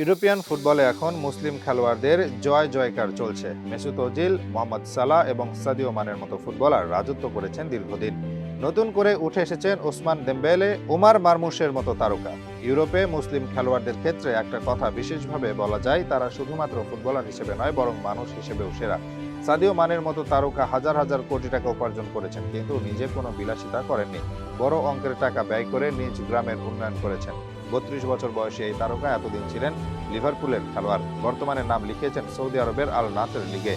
European ফুটবলে এখন মুসলিম খেলোয়াড়দের জয় জয়কার চলছে। মেসুত ওজিল, মোহাম্মদ সালাহ এবং সাদিও মানের মতো ফুটবলার রাজত্ব করেছেন দীর্ঘদিন। নতুন করে উঠে এসেছেন ওসমান দেম্বেলে ওমার মারমুশের মতো তারকা। ইউরোপে মুসলিম খেলোয়াড়দের ক্ষেত্রে একটা কথা বিশেষভাবে বলা যায়, তারা শুধুমাত্র ফুটবলার হিসেবে নয়, বরং মানুষ হিসেবেও সেরা। সাদিও মানের মতো তারকা হাজার হাজার কোটি টাকা উপার্জন করেছেন, কিন্তু নিজে কোনো বিলাসিতা করেননি। বড় অঙ্কের টাকা ব্যয় করে নিজ গ্রামের উন্নয়ন করেছেন। বত্রিশ বছর বয়সে এই তারকা এতদিন ছিলেন লিভারপুলের খেলোয়াড়। বর্তমানে নাম লিখিয়েছেন সৌদি আরবের আল নাসের লিগে।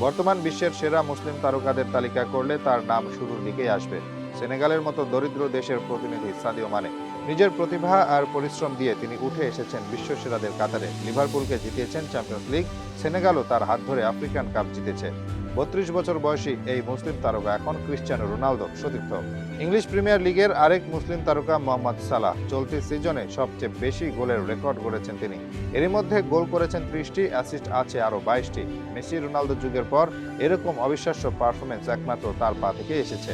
বর্তমান বিশ্বের সেরা মুসলিম তারকাদের তালিকা করলে তার নাম শুরুর দিকেই আসবে। সেনেগালের মতো দরিদ্র দেশের প্রতিনিধি সাদিও মানে। নিজের প্রতিভা আর পরিশ্রম দিয়ে তিনি উঠে এসেছেন বিশ্ব সেরাদের কাতারে। লিভারপুলকে জিতিয়েছেন চ্যাম্পিয়ন্স লিগ। সেনেগালও তার হাত ধরে আফ্রিকান কাপ জিতেছে। বত্রিশ বছর বয়সী এই মুসলিম তারকা এখন ক্রিশ্চিয়ানো রোনালদো সতীর্থ। ইংলিশ প্রিমিয়ার লিগের আরেক মুসলিম তারকা মোহাম্মদ সালাহ চলতি সিজনে সবচেয়ে বেশি গোলের রেকর্ড গড়েছেন তিনি। এরই মধ্যে গোল করেছেন ত্রিশটি, অ্যাসিস্ট আছে আরও বাইশটি। মেসি রোনালদো যুগের পর এরকম অবিশ্বাস্য পারফরমেন্স একমাত্র তার পা থেকে এসেছে।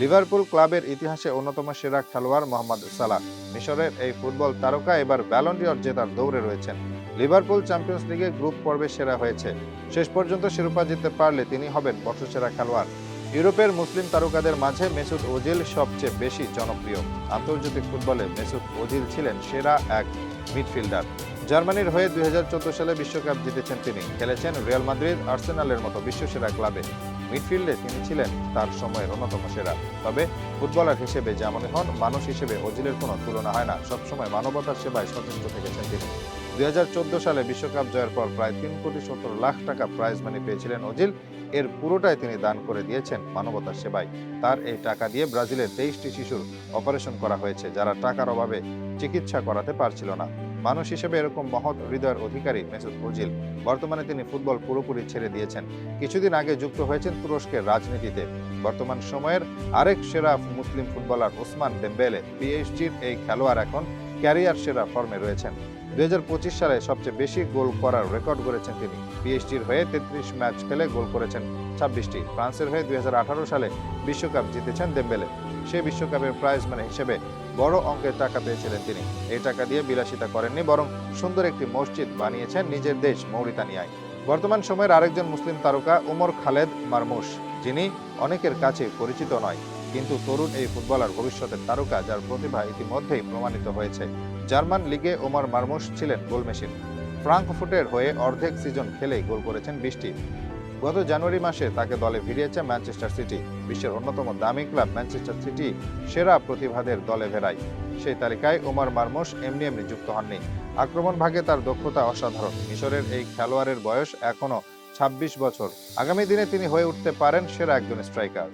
লিভারপুল ক্লাবের ইতিহাসে অন্যতম সেরা খেলোয়াড় মোহাম্মদ সালাহ। মিশরের এই ফুটবল তারকা এবার ব্যালন্ডিয়র জেতার দৌড়ে রয়েছেন। লিভারপুল চ্যাম্পিয়ন্স লিগে গ্রুপ পর্বে সেরা হয়েছে। শেষ পর্যন্ত শিরোপা জিততে পারলে তিনি হবেন বর্ষসেরা খেলোয়াড়। ইউরোপের মুসলিম তারকাদের মাঝে মেসুদ ওজিল সবচেয়ে বেশি জনপ্রিয়। আন্তর্জাতিক ফুটবলে মেসুদ ওজিল ছিলেন সেরা এক মিডফিল্ডার। জার্মানির হয়ে দুই হাজার চোদ্দ সালে বিশ্বকাপ জিতেছেন তিনি। খেলেছেন রিয়াল মাদ্রিদ, আর্সেনালের মতো বিশ্বসেরা ক্লাবে। মিডফিল্ডে তিনি ছিলেন তার সময়ের অন্যতম সেরা। তবে ফুটবলার হিসেবে যেমনই হন, মানুষ হিসেবে ওজিলের কোনো তুলনা হয় না। সবসময় মানবতার সেবায় সচেষ্ট থেকেছেন তিনি। দুই হাজার চোদ্দ সালে বিশ্বকাপ জয়ের পর প্রায় তিন কোটি সত্তর লাখ টাকা প্রাইজ মানি পেয়েছিলেন ওজিল এর পুরোটাই তিনি দান করে দিয়েছেন মানবতার সেবায়। তার এই টাকা দিয়ে ব্রাজিলের তেইশটি শিশুর অপারেশন করা হয়েছে, যারা টাকার অভাবে চিকিৎসা করাতে পারছিল না। মানুষ হিসেবে এরকম মহৎ হৃদয়ের অধিকারী মেসুদ ওজিল বর্তমানে তিনি ফুটবল পুরোপুরি ছেড়ে দিয়েছেন। কিছুদিন আগে যুক্ত হয়েছেন তুরস্কের রাজনীতিতে। বর্তমান সময়ের আরেক সেরা মুসলিম ফুটবলার ওসমান দেম্বেলে পিএইচডির এই খেলোয়াড় এখন ক্যারিয়ার সেরা ফর্মে রয়েছেন। দুই সালে সবচেয়ে বেশি গোল করার রেকর্ড গড়েছেন তিনি। পিএইচডির হয়ে তেত্রিশ ম্যাচ খেলে গোল করেছেন ছাব্বিশটি। ফ্রান্সের হয়ে দুই হাজার আঠারো সালে বিশ্বকাপ জিতেছেন দেম্বেলে। সে বিশ্বকাপের প্রাইজ মানে হিসেবে বড় অঙ্কের টাকা পেয়েছিলেন তিনি। এই টাকা দিয়ে বিলাসিতা করেননি, বরং সুন্দর একটি মসজিদ বানিয়েছেন নিজের দেশ মৌরিতানিয়ায়। বর্তমান সময়ের আরেকজন মুসলিম তারকা উমর খালেদ মারমুশ, যিনি অনেকের কাছে পরিচিত নয়। কিন্তু তরুণ এই ফুটবলার ভবিষ্যতের তারকা যার প্রতিভা ইতিমধ্যেই প্রমাণিত হয়েছে। জার্মান লিগে ওমর মারমুশ ছিলেন গোল মেশিন ফ্রাঙ্কফুটের হয়ে অর্ধেক সিজন খেলেই গোল করেছেন বিশটি। গত জানুয়ারি মাসে তাকে দলে ফিরিয়েছে ম্যানচেস্টার সিটি, বিশ্বের অন্যতম দামি ক্লাব ম্যানচেস্টার সিটি, সেরা প্রতিভাদের দলে ভেড়ায় সেই তালিকায় ওমর মারমুশ এমনি এমনি যুক্ত হননি। আক্রমণ ভাগে তার দক্ষতা অসাধারণ। মিশরের এই খেলোয়াড়ের বয়স এখনও ছাব্বিশ বছর। আগামী দিনে তিনি হয়ে উঠতে পারেন সেরা একজন স্ট্রাইকার।